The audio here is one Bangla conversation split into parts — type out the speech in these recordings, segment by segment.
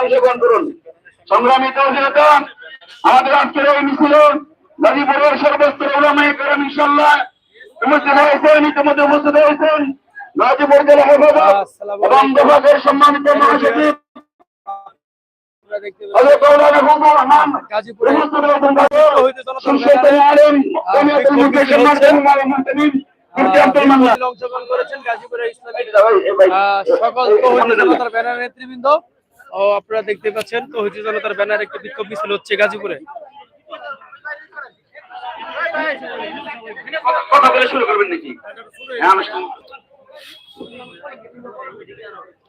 অংশগ্রহণ করুন। সংগ্রামী তৌহিদা আমাদের আজকের এই মিছিলে গাজীপুরের সর্বস্তর ওলামায়ে কেরাম ইনশাআল্লাহ উপস্থিত হয়েছেন ইতিমধ্যে উপস্থিত হয়েছেন গাজীপুর জেলা হেফাজত এবং বিভাগের সম্মানিত মহাসচিব অংশগ্রহণ করেছেন গাজীপুরের সকল নেতৃবৃন্দ। ও আপনারা দেখতে পাচ্ছেন তৌহিদি জনতার ব্যানার একটি বিক্ষোভ মিছিল হচ্ছে গাজীপুরে। কথা বলে শুরু করবেন নাকি? হ্যাঁ আমি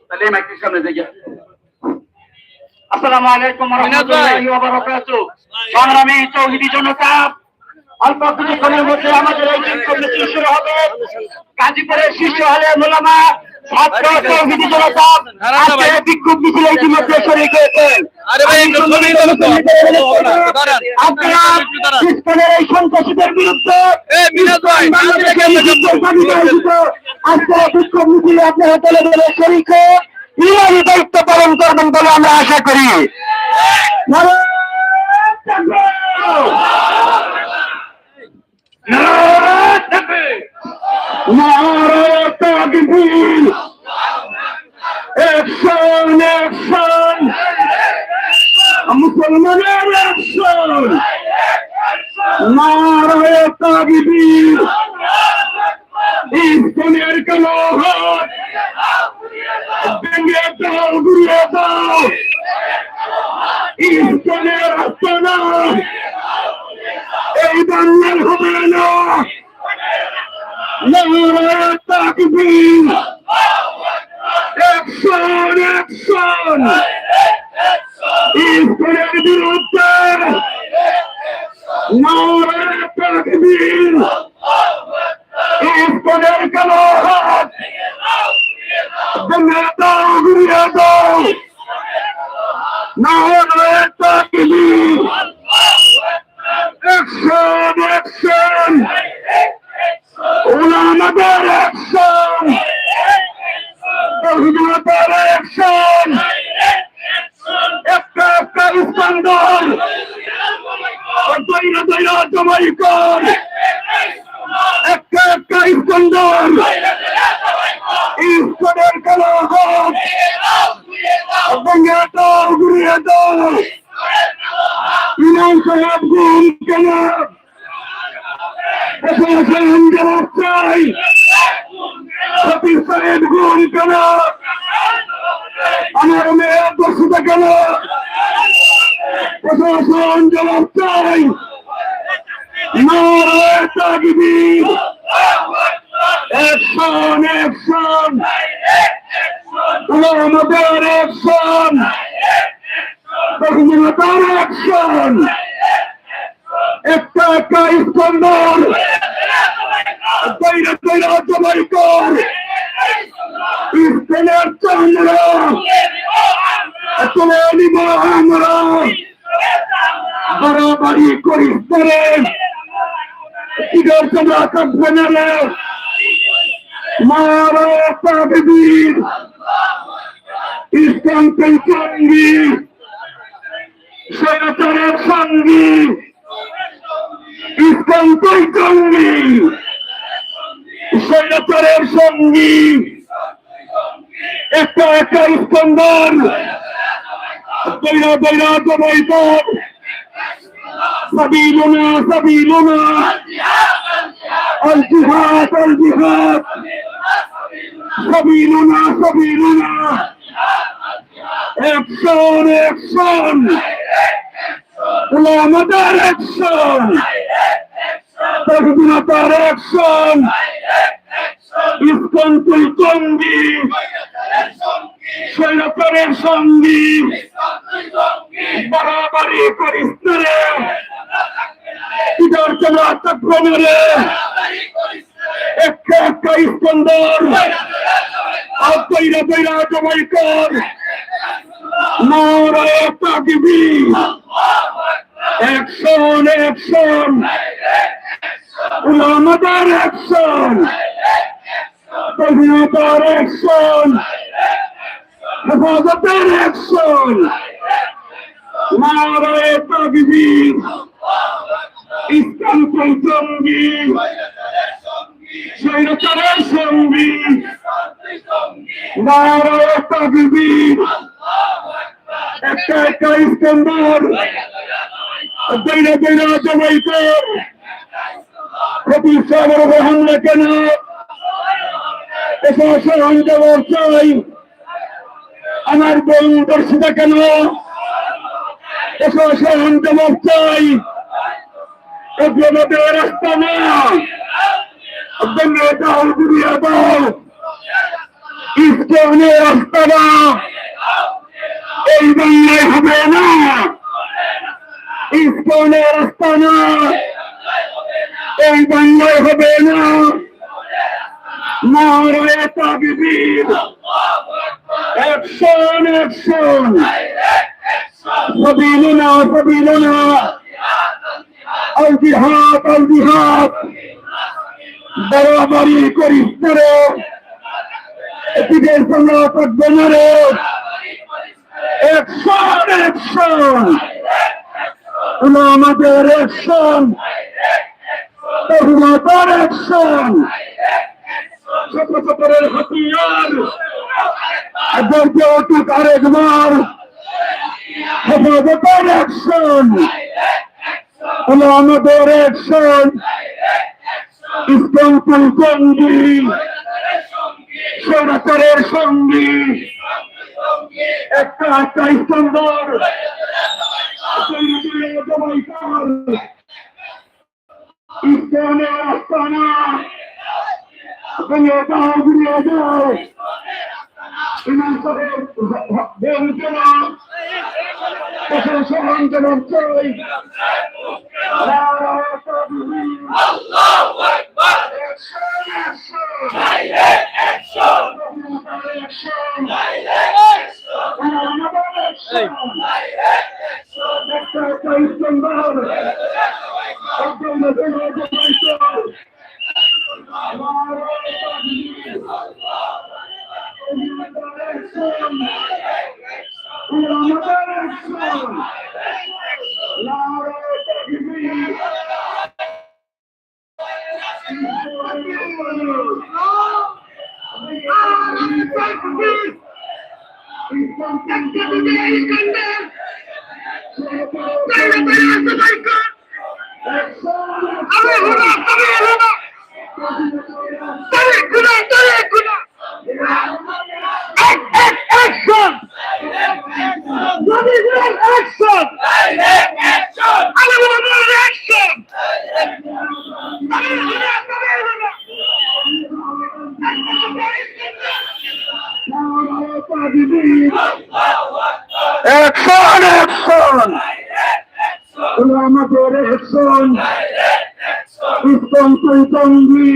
তাহলে মাইকের সামনে যাই আসসালামু আলাইকুম ওয়া রাহমাতুল্লাহি ওয়া বারাকাতুহু। সংগ্রামী তৌহিদি জনতা অল্প কিছুক্ষণের মধ্যে আমাদের এই মিছিল শুরু হবে। গাজীপুরের শীর্ষ হলে মোলামা ছাত্র তৌহিদি জনতা আজকে বিক্ষোভ মিছিলে ইতিমধ্যে হয়েছেন শরীর। দাঁড়ান। আপনারা দাঁড়ান। এই সন্ত্রাসীদের বিরুদ্ধে আজকে বিক্ষোভ মিছিলে আপনারা দলে দলে ইমানি দায়িত্ব পালন করবেন বলে আমরা আশা করি। মুসলমানের action! নারায়ণ তাকবীর! ইসলামের কলহ ভেঙে দাও ঘুরিয়ে দাও ইসলামের আস্তানা এই বাংলার হবে না নারায়ণ তাকবীর অ্যাকশন অ্যাকশন ইসলামের বিরুদ্ধে নারায়ণ তাকবীর ইসলামের কলহ ভেঙে দাও ঘুরিয়ে দাও নারায়ণ তাকবীর অ্যাকশন অ্যাকশন ওলামাদের অ্যাকশন তহিদাদের অ্যাকশন একটা একটা ইস্কান্দার দৈরা কর একটা একটা ইস্কান্দার ইস্কানের কলহ ভেঙে দাও ঘুরিয়ে দাও ইমাম সাহেব গুম কেন চাই। সতীশ সাহেব গুম কেন আমার মেয়ে দর্শিত কেন? প্রশাসন জবাব চাই। তাকবীর অ্যাকশন অ্যাকশন আমাদের অ্যাকশন তহিদার অ্যাকশন একটা একটা ইস্কন্দর তৈরা তৈরা জবাই কর ইস্কনের চামড়া তুলে নিব আমরা বাড়াবাড়ি করিস করে ইগর চামড়া কাটবে না রে মারা তাকবীর ইসলাম সঙ্গী। স্বৈরাচারের সঙ্গী। সঙ্গী। একটা একটা ইস্কন্দর। বৈরা বৈরা জমাই কর সাবিলুনা সাবিলুনা। আল জিহাদ আল জিহাদ সাবিলুনা সাবিলুনা। অ্যাকশন অ্যাকশন ওলামাদের অ্যাকশন তকবিরতার অ্যাকশন ইসকন তুই সঙ্গী সৈরকরের সঙ্গী। বাড়াবাড়ি করিস না রে ইদার তোমরা থাকবে না রে একটা একটা ইস্কন্দর। আর বৈরা বৈরা জমাই কর নারায় তাকবীর। অ্যাকশন অ্যাকশন উলামাদের অ্যাকশন তহিদার অ্যাকশন হেফাজতের অ্যাকশন নারায় তাকবীর। ইসলাম সঙ্গী। নারায় তাকবীর একটা একটা ইস্তেন্দার দৈনা দৈনা জমাই কর খতিব সাহেবের উপর হামলা কেন প্রশাসন জবাব চাই। আমার বোন দর্শিতা কেন? প্রশাসন জবাব চাই। অগ্রগতির রাস্তা না। অগ্রগতি দাও ঘুরিয়ে দাও ইস্কনের রাস্তা না। এই বাংলায় হবে না। ইস্কনের রাস্তা না। এই বাংলায় আল জিহাদ আল জিহাদ বাড়াবাড়ি এটিদের সঙ্গে থাকবে না রে অ্যাকশন অ্যাকশন আমাদের অ্যাকশন তোমাদের অ্যাকশন ছোট ছোটের হাতিয়ার এদেরকে অটুক আরেকবার। হেফাজতের অ্যাকশন আমাদের অ্যাকশন ইসলাম সঙ্গী সরকারের সঙ্গী একটা একটা ইস্তাম্বর ইসলামের আস্তানা ভেঙে দাও ঘুরিয়ে দাও ইমাম সাহেব বলছে না প্রশাসন জবাব চাই নারায় তাকবীর Allahu Akbar! Action action Direct action! Action Direct action! আমাদের অ্যাকশন Direct action! একটা একটা ইস্তাম্বর একদম ভেঙে জমাই কর নারায় তাকবীর আমাদের অ্যাকশন আমাদের অ্যাকশন নারায় তাকবীর Action! Action! Direct action! Action! Action action আমাদের অ্যাকশন ইসলাম সঙ্গী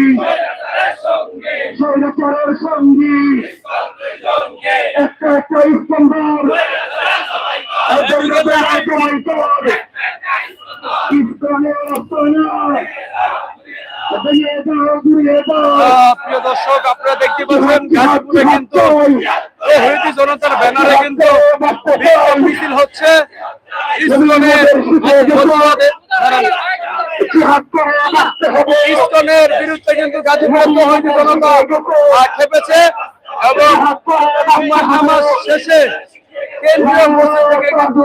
স্বৈরাচারের সঙ্গী একটা একটা ইস্তম্ভর ইসলামের আস্তানা ভেঙে দাও ঘুরিয়ে দাও আহ, প্রিয় দর্শক পাচ্ছেন গাজীপুরে কিন্তু তৌহিদি জনতার ব্যানারে কিন্তু মিছিল হচ্ছে। ইসলামের ইসলামের বিরুদ্ধে কিন্তু গাজীপুরের তৌহিদি জনতা খেপেছে এবং শেষে কেন্দ্রীয় মসজিদ থেকে কিন্তু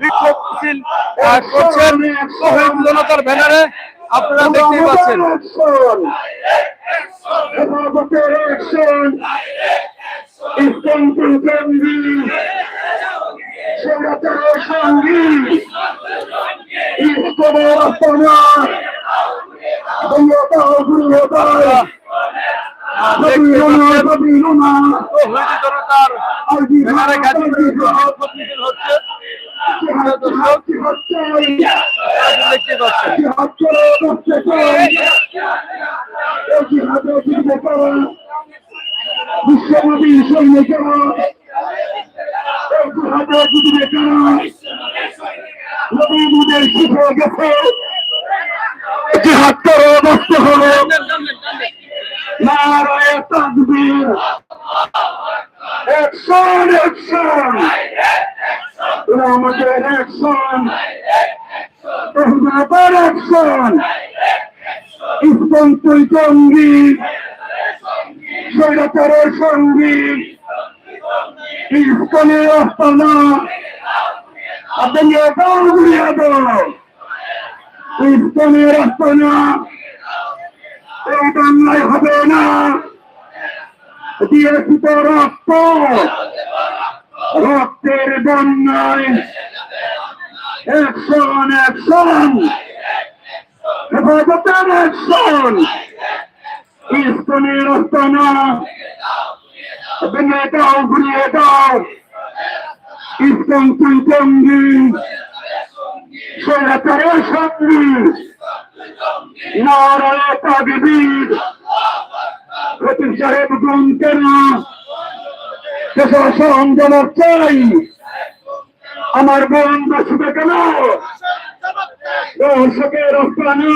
বিক্ষোভ মিছিল করছেন। তৌহিদি জনতার ব্যানারে আপনারা দেখতেই পাচ্ছেন। সঙ্গী দেখতে পাচ্ছেন কবিরুনা তৌহিদি জনতার ব্যানারে গাজীপুরে বিক্ষোভ মিছিল হচ্ছে আপনারা দেখতে পাচ্ছেন বিশ্বনবী সৈনিকেরা এই জিহাদে যুদ্ধেরা নবীদের শিখে গেছে। জিহাদ করে বসতে হবে নারায় তাকবীর। একশো অ্যাকশন অ্যাকশন ওরা আমাদের অ্যাকশন রহমানের অ্যাকশন ইসলাম তুই জঙ্গি স্বৈরাচারের সঙ্গী ইসলামের আস্তানা। আপনি এটাও ঘুরিয়ে দাও ইসলামের আস্তানা। এই বাংলায় হবে না। দিয়েছি তো রক্ত। রক্তের বন্যায় অ্যাকশন অ্যাকশন হেফাজতের অ্যাকশন ইসলামের আস্তানা ভেঙে দাও ঘুরিয়ে দাও ইসলাম তুই জঙ্গি স্বৈরাচারের সঙ্গী নারায় তাগবীর খতিব সাহেব গুণ কেন প্রশাসন জবাব চাই আমার বোন বসবে কেন দর্শকের রপ্তানি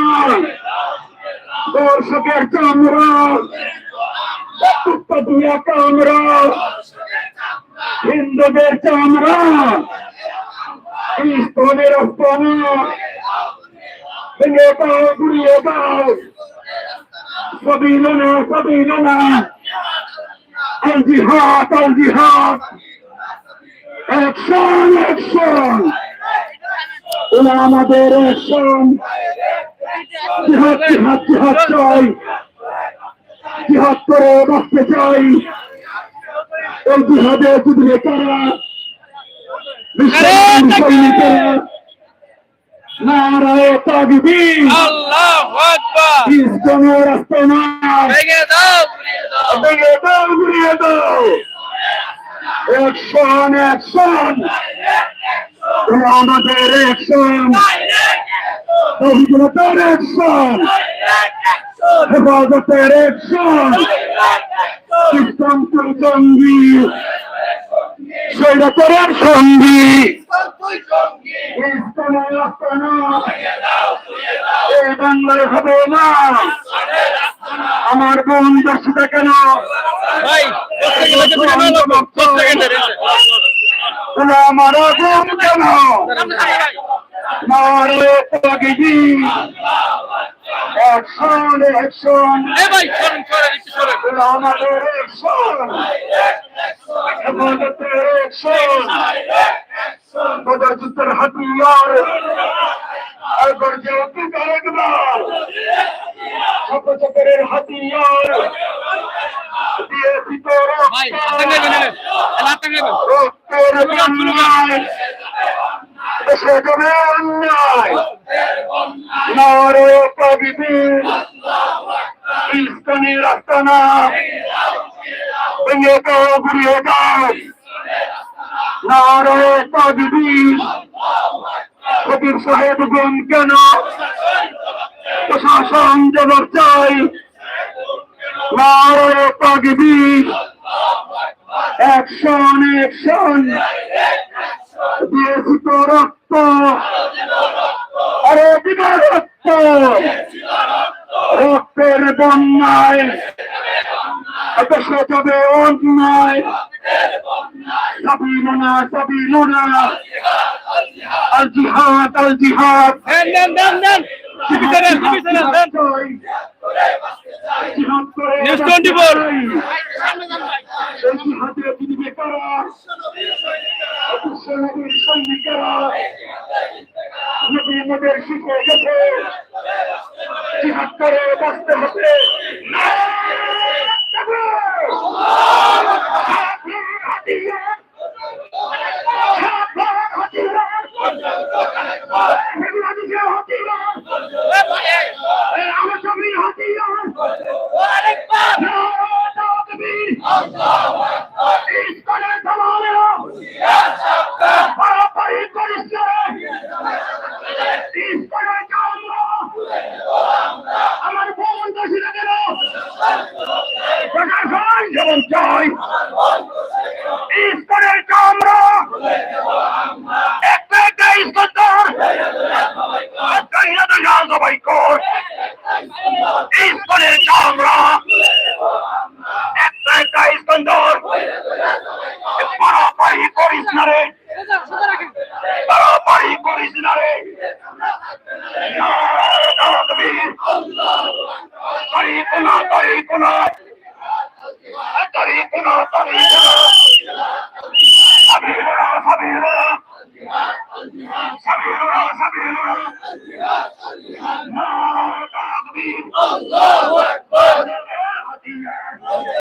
দর্শকের কামরা দিয়ে কামরা হিন্দুদের চামড়া স্তনের রপ্তানি ভেঙে দাও ঘুরিয়ে দাও। সবিলনা সবিলনা আল জিহাদ আল জিহাদ। অ্যাকশন অ্যাকশন ওরা আমাদের জিহাদ জিহাদ জিহাদ চাই। জিহাদ করে বাঁচতে চাই। এই জিহাদে তারা। বিশ্বের সৈনিকেরা নারায় তাকবীর। আল্লাহু আকবার! ইসলামের আস্তানা ভেঙে দাও ঘুরিয়ে দাও। ভেঙে দাও ঘুরিয়ে দাও। অ্যাকশন আমাদের অ্যাকশন অভিজ্ঞতার অ্যাকশন হেফাজতের অ্যাকশন ইসলাম জঙ্গি স্বৈরাচারের সঙ্গী। বাংলায় হবে না। আমার বোন দর্শিতা কেন ভাই 10 সেকেন্ডে ভিডিও না লাগবে 10 সেকেন্ডের তোরা আমার বোন কেন মারে তাগিদি অ্যাকশন অ্যাকশন আমাদের অ্যাকশন হেফাজতের অ্যাকশন যুদ্ধের হাতিয়ার একবার। হাতিয়ার। হাতে নেবেন রক্তের বন্যায়। দেশে অন্যায়। নারে প্রবিধি ইস্তানি রাস্তানা ভেঙে দাও ঘুরিয়ে দাও। নারে প্রবিধি ফকির সাহেব গুণ কেন? প্রশাসন জবাব চাই প্রবিধি অ্যাকশন অ্যাকশন রক্ত আরে বিনা রক্ত রক্তের বন্যায় দেশে যাবে অন্যায় সাবিলুনা সাবিলুনা আল চ্যানেল টিভি চ্যানেল দেন জিহাদ করে News 24 এই জিহাদে বিনিময় করা মুসলমানের সৈনিকেরা নবী মোদের শিখে গেছে জিহাদ করে বাঁচতে হবে